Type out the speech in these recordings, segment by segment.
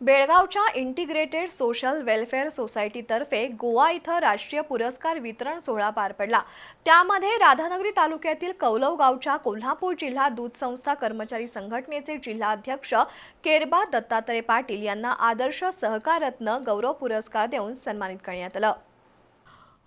बेळगावच्या integrated social welfare सोसायटीतर्फे गोवा इथं राष्ट्रीय पुरस्कार वितरण सोहळा पार पडला. त्यामध्ये राधानगरी तालुक्यातील कौलव गावच्या कोल्हापूर जिल्हा दूध संस्था कर्मचारी संघटनेचे जिल्हाध्यक्ष केरबा दत्तात्रय पाटील यांना आदर्श सहकारत्न गौरव पुरस्कार देऊन सन्मानित करण्यात आलं.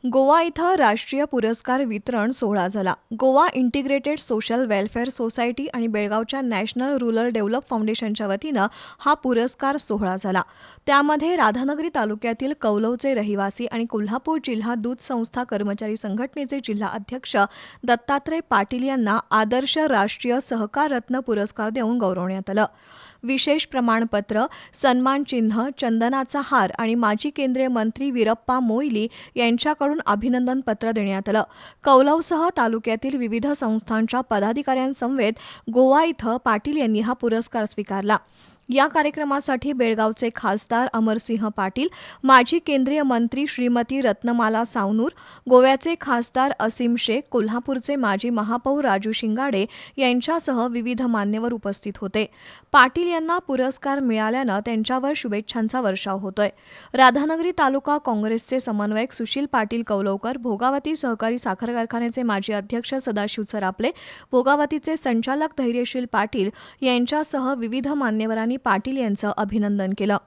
गोवा इथं राष्ट्रीय पुरस्कार वितरण सोहळा झाला. Goa integrated social welfare society आणि बेळगावच्या नॅशनल रुरल डेव्हलप फाउंडेशनच्या वतीनं हा पुरस्कार सोहळा झाला. त्यामध्ये राधानगरी तालुक्यातील कौलवचे रहिवासी आणि कोल्हापूर जिल्हा दूध संस्था कर्मचारी संघटनेचे जिल्हा अध्यक्ष दत्तात्रय पाटील यांना आदर्श राष्ट्रीय सहकार रत्न पुरस्कार देऊन गौरवण्यात आलं. विशेष प्रमाणपत्र सन्मान चिन्ह चंदनाचा हार आणि माजी केंद्रीय मंत्री वीरप्पा मोईली यांच्याकडून अभिनंदन पत्र देण्यात आलं. कौलवसह तालुक्यातील विविध संस्थांच्या पदाधिकाऱ्यांसमवेत गोवा इथं पाटील यांनी हा पुरस्कार स्वीकारला. या कार्यक्रमासाठी बेळगावचे खासदार अमरसिंह पाटील माजी केंद्रीय मंत्री श्रीमती रत्नमाला सावनूर गोव्याचे खासदार असीम शेख कोल्हापूरचे माजी महापौर राजू शिंगाडे यांच्यासह विविध मान्यवर उपस्थित होते. पाटील यांना पुरस्कार मिळाल्यानं त्यांच्यावर शुभेच्छांचा वर्षाव होतोय. राधानगरी तालुका काँग्रेसचे समन्वयक सुशील पाटील पाटील कौलवकर भोगावती सहकारी साखर कारखान्याचे माजी अध्यक्ष सदाशिव सरापले भोगावतीचे संचालक धैर्यशील पाटील यांच्यासह विविध मान्यवरांनी पाटील यांचं अभिनंदन केलं.